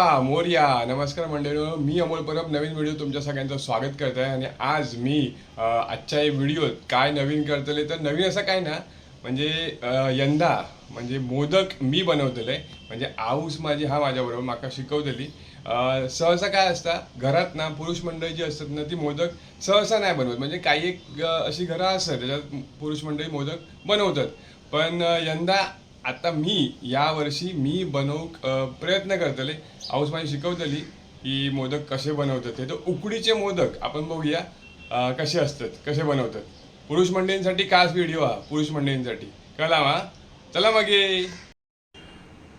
बाप्पा मोर्या नमस्कार मंडळी मी अमोल परब नवीन व्हिडिओ तुमच्या सगळ्यांचं स्वागत करत आहे आणि आज मी आजच्या व्हिडिओत काय नवीन करतले तर नवीन असं काय ना म्हणजे यंदा म्हणजे मोदक मी बनवतले म्हणजे आऊस माझी हा माझ्याबरोबर माका शिकवतली. सहसा काय असतं घरात ना पुरुष मंडळी जी असतात ना ती मोदक सहसा नाही बनवत. म्हणजे काही एक अशी घरं असतात त्याच्यात पुरुष मंडळी मोदक बनवतात. पण यंदा आता मी या वर्षी मी बनवूक प्रयत्न करतले. आऊस माझी शिकवतली की मोदक कसे बनवतात. हे तर उकडीचे मोदक. आपण बघूया कसे असतात कसे बनवतात. पुरुष मंडळींसाठी खास व्हिडिओ हा पुरुष मंडळींसाठी. कळला हा? चला मग ये.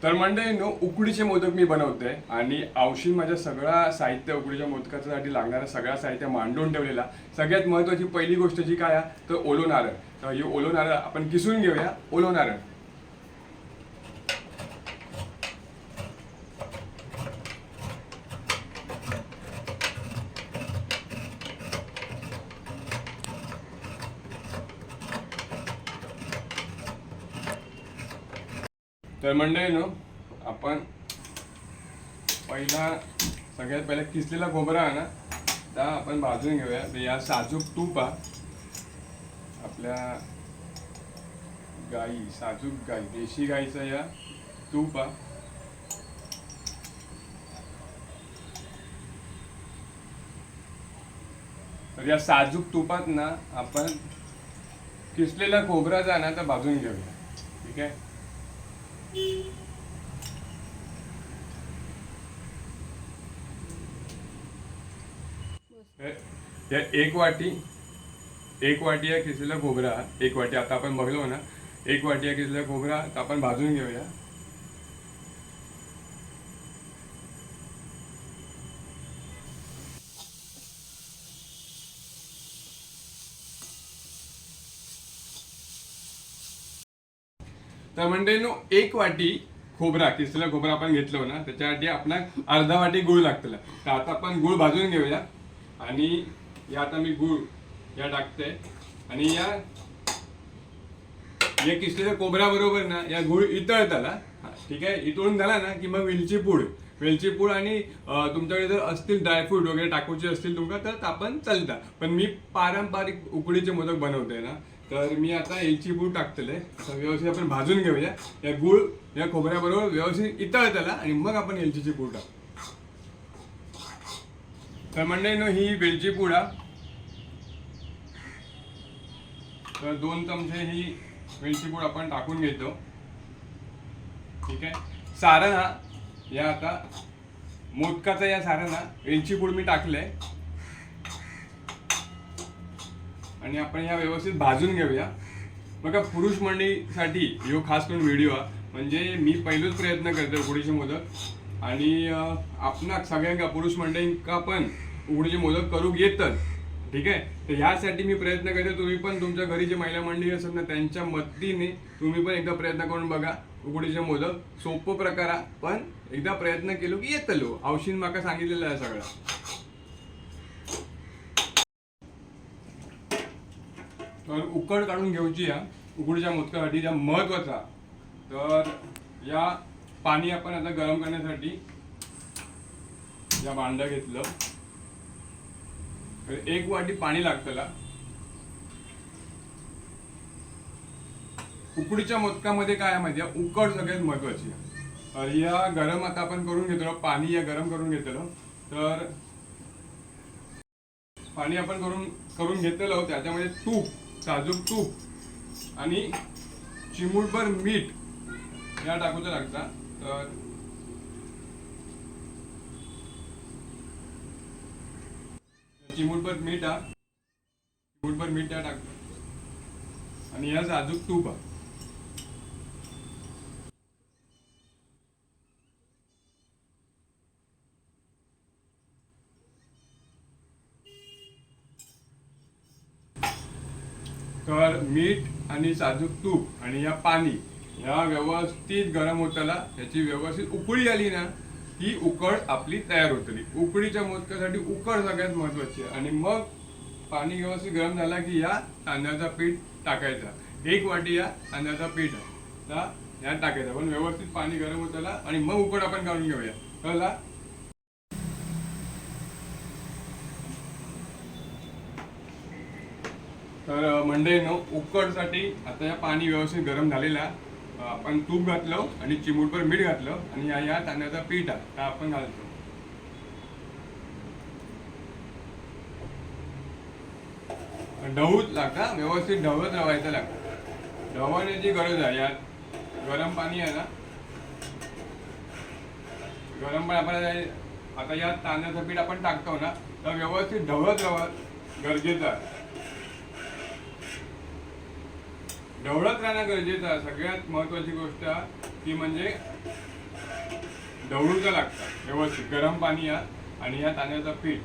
तर मंडळींनो उकडीचे मोदक मी बनवते आणि औषधी माझ्या सगळा साहित्य उकडीच्या मोदकासाठी लागणारा सगळा साहित्य मांडून ठेवलेला. सगळ्यात महत्त्वाची पहिली गोष्ट जी काय आहे तर ओलो नारळ. तर हे ओलो नारळ आपण किसून घेऊया. ओलो नारळ. तर मंडळीनो आपण पहिला सगळ्यात पहिला किसलेला खोबरा आहे ना त्या आपण भाजून घेऊया. तर या साजूक तूप हा आपल्या गाई साजूक गाई देशी गाईचा या तूप हा तर या साजूक तुपात ना आपण किसलेला खोबरा जा ना तर भाजून घेऊया. ठीक आहे? या एक वाटी एक वाटी या किसलेला खोबरा एक वाटी आता आपण बघलो ना एक वाटी या किसलेला खोबरा तर आपण भाजून घेऊया. तर मंडळीनो एक वाटी खोबरा किसलेला खोबरा आपण घेतलो ना त्याच्यासाठी आपण अर्धा वाटी गुळ लागतला. तर आता आपण गुळ भाजून घेऊया. आणि या आता मी गुळ या टाकते आणि या या किसलेल्या खोबऱ्या बरोबर ना या गुळ इतळताला ठीक आहे इतळून झाला ना की मग वेलची पूड. वेलची पूड आणि तुमच्याकडे जर असतील ड्रायफ्रूट वगैरे टाकूचे असतील तुमका तर आपण चालता. पण मी पारंपरिक उकडीचे मोदक बनवते ना तर मी आता एलची पूड टाकतले व्यवस्थित आपण भाजून घेऊया. या गुळ या खोबऱ्याबरोबर व्यवस्थित त्याला आणि मग आपण एलचीची पूड टाकू. तर मंडळीनो ही वेलची पूड तर दोन चमचे ही वेलची पूड आपण टाकून घेतो. ठीक आहे? सारण हा. या आता मोदकाचा या सारण हा. वेलची पूड मी टाकलंय. आणि आपण या व्यवस्थित भाजून घेऊया. बघा पुरुष मंडळीसाठी ह्यो खास करून व्हिडिओ हा. म्हणजे मी पहिलोच प्रयत्न करतो उकडीचे मोदक. आणि अं, आपणाक सगळ्यांका पुरुष मंडळींका पण उकडीचे मोदक करूक येतात. ठीक आहे? तर ह्यासाठी मी प्रयत्न करतो तुम्ही पण तुमच्या घरी जे महिला मंडळी असतात ना त्यांच्या मदतीने तुम्ही पण एकदा प्रयत्न करून बघा. उकडीचे मोदक सोपं प्रकार पण एकदा प्रयत्न केलो की येतलो. औषध माका सांगितलेलं आहे सगळं. तर उकड काढून घेऊची या उकडीच्या मोदकासाठी ज्या महत्त्वाचा तर या पाणी आपण आता गरम करण्यासाठी या भांडं घेतलं. तर एक वाटी पाणी लागतला उकडीच्या मोदकामध्ये काय आहे माहिती आहे? उकड सगळ्यात महत्वाची आहे. तर या गरम आता आपण करून घेतलं पाणी या गरम करून घेतलं. तर पाणी आपण करून करून घेतलेलं त्याच्यामध्ये तूप. साजूक तूप आणि चिमूटभर मीठ या टाकूचं लागतं तर चिमूटभर मीठ हा चिमूटभर मीठ या टाकतो. आणि या साजूक तूप हा तर मीठ आणि साजूक तूप आणि या पाणी या व्यवस्थित गरम होताला याची व्यवस्थित उकळी आली ना ही उकळ आपली तयार होतली. उकडीच्या मोदकासाठी उकळ सगळ्यात महत्वाची आहे. आणि मग पाणी व्यवस्थित गरम झाला की या तांदळाचा पीठ टाकायचा. एक वाटी या तांदळाचा पीठ आहे. या टाकायचा. पण व्यवस्थित पाणी गरम होताला आणि मग उकड आपण काढून घेऊया. कळला तर मंडळीनो उकडसाठी आता या पाणी व्यवस्थित गरम झालेलं आहे. आपण तूप घातलं आणि चिमूटभर मीठ घातलं आणि या या तांदळाचा पीठ आहे आपण घालतो ढवूच लागता व्यवस्थित ढवत राहायचं लागतं ढवण्याची गरज आहे यात गरम पाणी आहे ना गरम पण आपण आता यात तांदळाचं पीठ आपण टाकतो ना तर व्यवस्थित ढवत रवत गरजेचं आहे ढवळत राहणं गरजेचं आहे. सगळ्यात महत्वाची गोष्ट ती म्हणजे ढवळूचं लागतं व्यवस्थित गरम पाणी या आणि या तांदळाचं पीठ.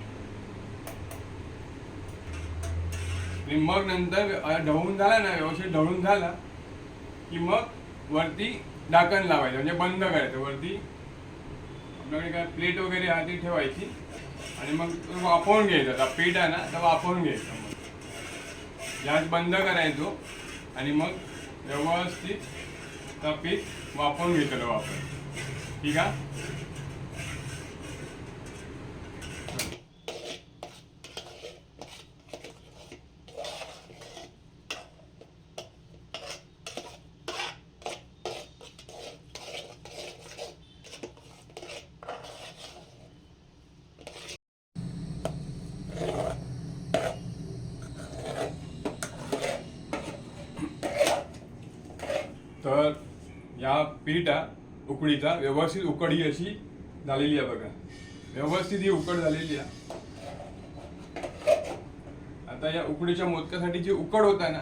आणि मग नंतर ढवळून झाला ना व्यवस्थित ढवळून झाला की मग वरती डाकण लावायचं म्हणजे बंद करायचं. वरती आपल्याकडे काय प्लेट वगैरे आधी ती ठेवायची आणि मग वापरून वाफवून घ्यायचं. पीठ आहे ना तर वाफवून घ्यायचं. मग गॅस बंद करायचो. आणि मग व्यवस्थित तर पीठ वापरून घेतलं वापर. ठीक आहे तर या उकडीचा व्यवस्थित उकडी अशी झालेली आहे बघा. व्यवस्थित ही उकड झालेली आहे. आता या उकडीच्या मोदकासाठी जी उकड होता ना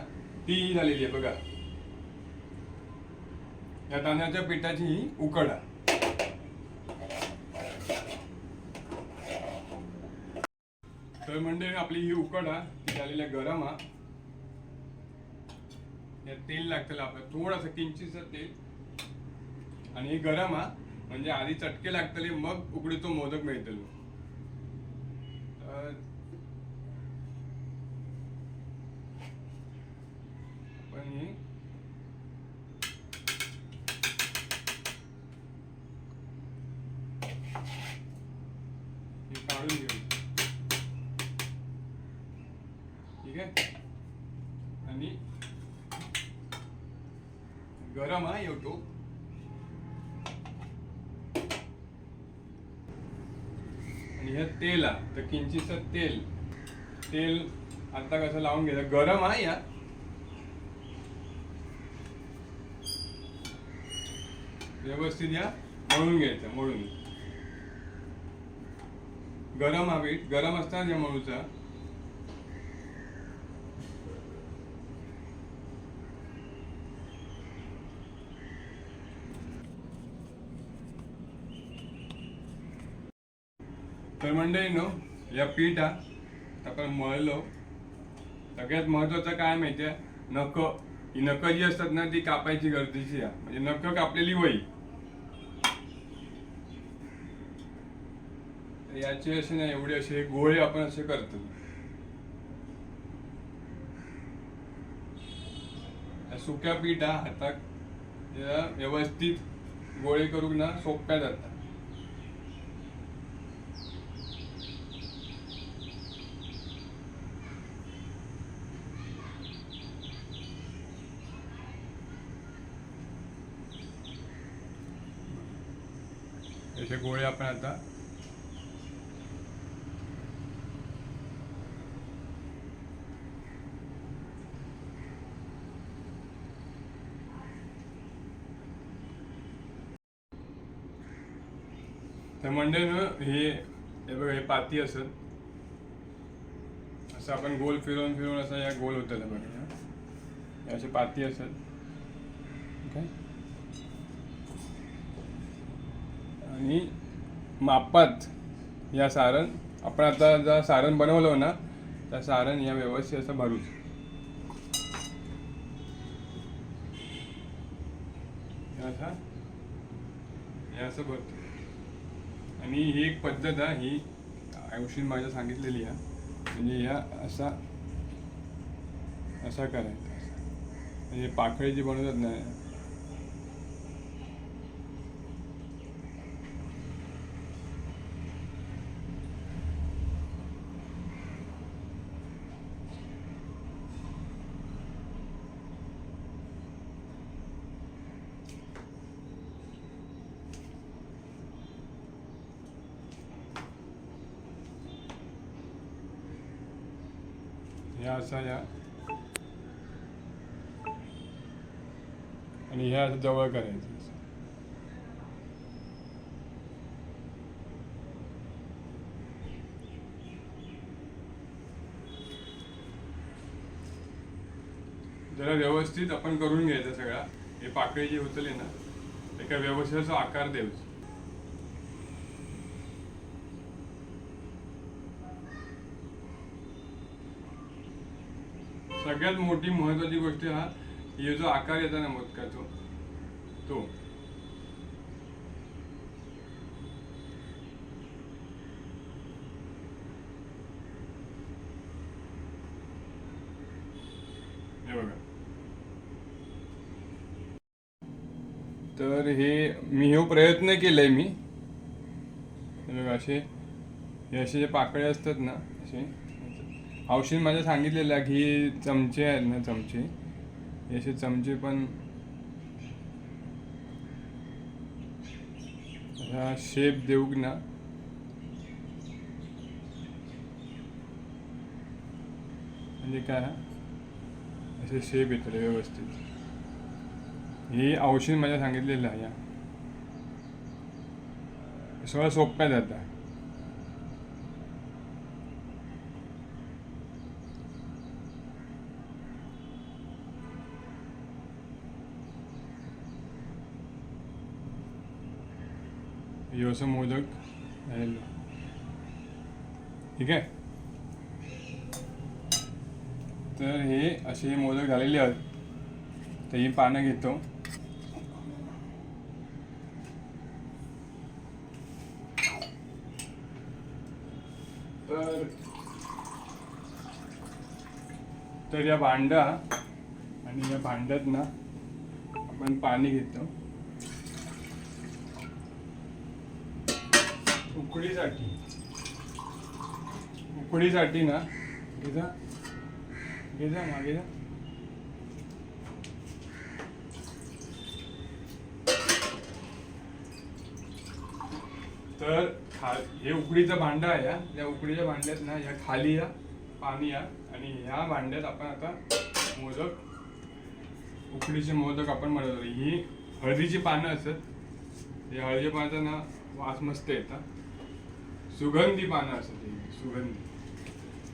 ती झालेली आहे बघा. या तांदळाच्या पिठाची ही उकड आहे. तर म्हणजे आपली ही उकड आहे ती झालेली आहे गरम आहे. यात तेल लागतं आपलं थोडंसं किंचितचं तेल. आणि हे गरम हा. म्हणजे आधी चटके लागतले मग उकडीचो मोदक मिळतलो. पण काढून घेऊ. ठीक आहे? आणि गरम आहे येतो आणि हे तेल आहे. तर किंचितचं तेल. तेल आता कसं लावून घ्यायचं? गरम आहे या व्यवस्थित या. मळून घ्यायचं मळून. गरम हा पीठ गरम असताना या मळूचा तर मंडळीनो या पीठा आपण मळलो. सगळ्यात महत्वाचं काय माहितीये नख. ही नख जी असतात ना ती कापायची गरजेची आहे. म्हणजे नख कापलेली वही. याचे असे ना एवढे असे गोळे आपण असे करतो. सुक्या पीठा हातात व्यवस्थित गोळे करून ना सोप्या जातात. याचे गोळे आपण आता तर मंडळीनं हे हे बघा हे पाती असत असं आपण गोल फिरवून फिरवून असं या गोल होतं बघा या. असे पाती असत आणि मापात या सारण आपण आता जर सारण बनवलं ना तर सारण या व्यवस्थित असं भरूच. असं हे असं भरतो आणि ही एक पद्धत आहे ही आयुषीन माझ्या सांगितलेली आहे. म्हणजे ह्या असा असा करायचा. म्हणजे पाकळी जी बनवतात ना असा या आणि ह्या असं जवळ करायचं जरा व्यवस्थित आपण करून घ्यायचं सगळा. हे पाकळी जी उचलली ना एका व्यवस्थित आकार द्यायचा सगळ्यात मोठी महत्वाची गोष्ट हा हे जो आकार येतो ना मोदकाचा तो. हे बघा. तर हे मी हे प्रयत्न केलाय मी. हे बघा असे हे असे जे पाकळे असतात ना असे. औषध माझ्या सांगितलेलं की चमचे आहेत ना चमचे. असे चमचे पण असा शेप देऊ ना. म्हणजे काय असे शेप येतात व्यवस्थित. हे औषध माझ्या सांगितलेलं आहे. या सगळं सोप्या जातं असं मोदक झालेलं ठीक आहे तर हे असे हे मोदक झालेले आहेत तर ही पानं घेतो तर तर या भांडा आणि या भांड्यात ना आपण पाणी घेतो उकडीसाठी. उकडीसाठी ना घेजा घेजा मागे जा. तर खा हे उकडीचं भांडं आहे या. या उकडीच्या भांड्यात ना या खाली या पाणी या. आणि ह्या भांड्यात आपण आता मोदक उकडीचे मोदक आपण म्हणत ही हळदीची पानं असत हे हळदी पानाचा ना वास मस्त येतात सुगंधी पानं असत ही सुगंधी.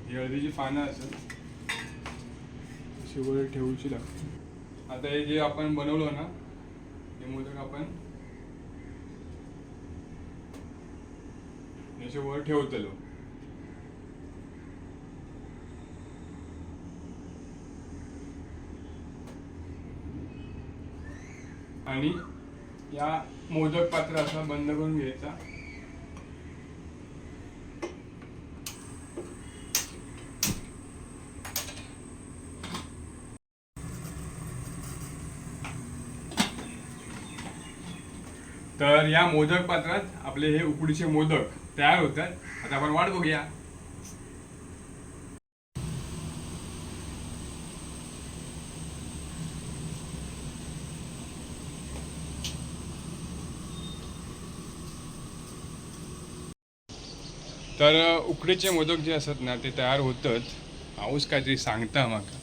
ही हळदीची पानं असत अशी वर ठेवूची लागते. आता हे जे आपण बनवलं ना हे मोदक आपण याच्या वर ठेवतलो. आणि या मोदक पात्र असा बंद करून घ्यायचा. तर या मोदक पात्रात आपले हे उकडीचे मोदक तयार होतात. आता आपण वाट बघूया. तर उकडीचे मोदक जे असतात ना ते तयार होतच हाऊस काहीतरी सांगता माका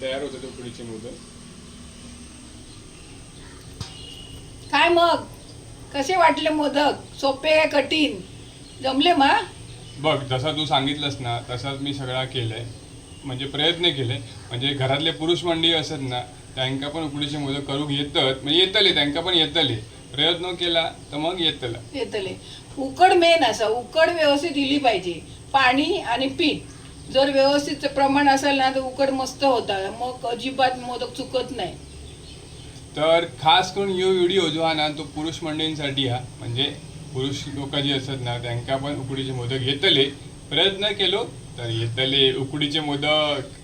तयार होतात उकडीचे मोदक. काय मग? कसे वाटले मोदक? सोपे काय कठीण. जमले मा बघ जसं तू सांगितलंस ना तसाच मी सगळा केलंय. म्हणजे प्रयत्न केले. म्हणजे घरातले पुरुष मंडळी असत ना त्यांका पण उकडीचे मोदक करूक येतत. म्हणजे येतले त्यांका पण येतले. प्रयत्न केला तर मग येतलं. येतले. उकड मेन असा. उकड व्यवस्थित दिली पाहिजे. पाणी आणि पीठ. जर व्यवस्थित प्रमाण असेल ना तर उकड मस्त होता. मग अजिबात मोदक चुकत नाही. तर खास करून यो व्हिडिओ जो हा ना तो पुरुष मंडळींसाठी हा. म्हणजे पुरुष लोक जे असतात ना त्यांका पण उकडीचे मोदक येतले. प्रयत्न केलो तर येतले उकडीचे मोदक.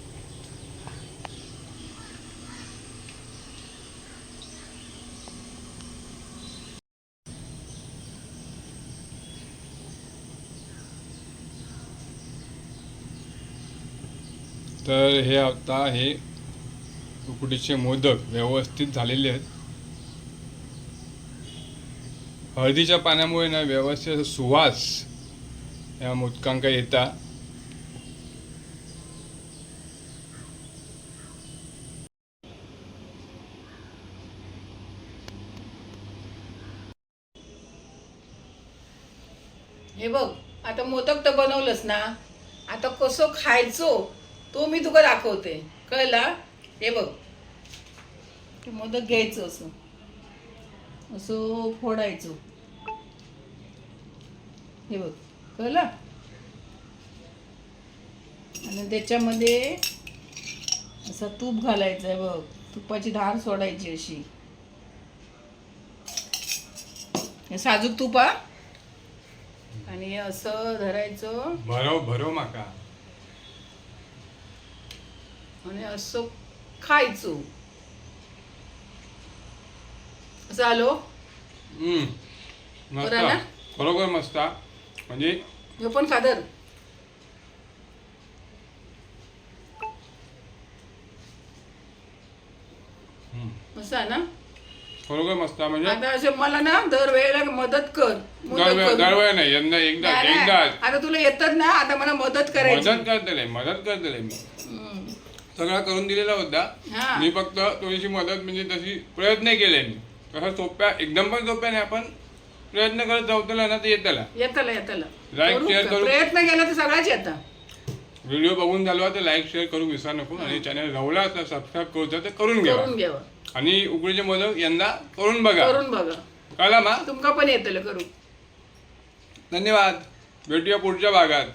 तर हे आता हे उकडीचे मोदक व्यवस्थित झालेले आहेत. हळदीच्या पाण्यामुळे ना व्यवस्थित सुवास या मोदकांका येता. हे बघ आता मोदक तर बनवलंच ना. आता कसं खायचो तो मी तुका दाखवते. कळला? हे बघ. ते मोदक घ्यायचं असं. असं फोडायचं. हे बघ. कळलं? आणि त्याच्यामध्ये असं तूप घालायचं आहे बघ. तुपाची धार सोडायची अशी. हे साजूक तूप हा? आणि हे असं धरायचं. भरव भरव माका. आणि असं खायचं आलो हम्म. मस्त बरं ना? खरोखर मस्त हा. म्हणजे हे पण खादर. असं आहे ना खरोखर मस्त हा. म्हणजे आता असे मला ना दर वेळेला मदत कर मदत नाही यंदा एकदा नाही, नाही. एकदाच आता तुला येतात ना आता मला मदत करायची मदत करतले मदत करतले मी हम्म. सगळा करून दिलेला होता. मी फक्त थोडीशी मदत म्हणजे तशी प्रयत्न केले मी. कसं सोप्या एकदम पण सोप्या नाही आपण प्रयत्न करत जाऊतला ना ते येतला. येतलं येतलं. Like, करू? करू. प्रयत्न केला तर सगळ्याच येतं. व्हिडिओ बघून झाला तर लाईक शेअर करू विसरू नको. आणि चॅनल रवला असला सबस्क्राईब करूचा तर करून घ्यावं आणि उकडीचे मोदक यंदा करून बघा. करून बघा. कळला मा? तुमका पण येतलं करू. धन्यवाद. भेटूया पुढच्या भागात.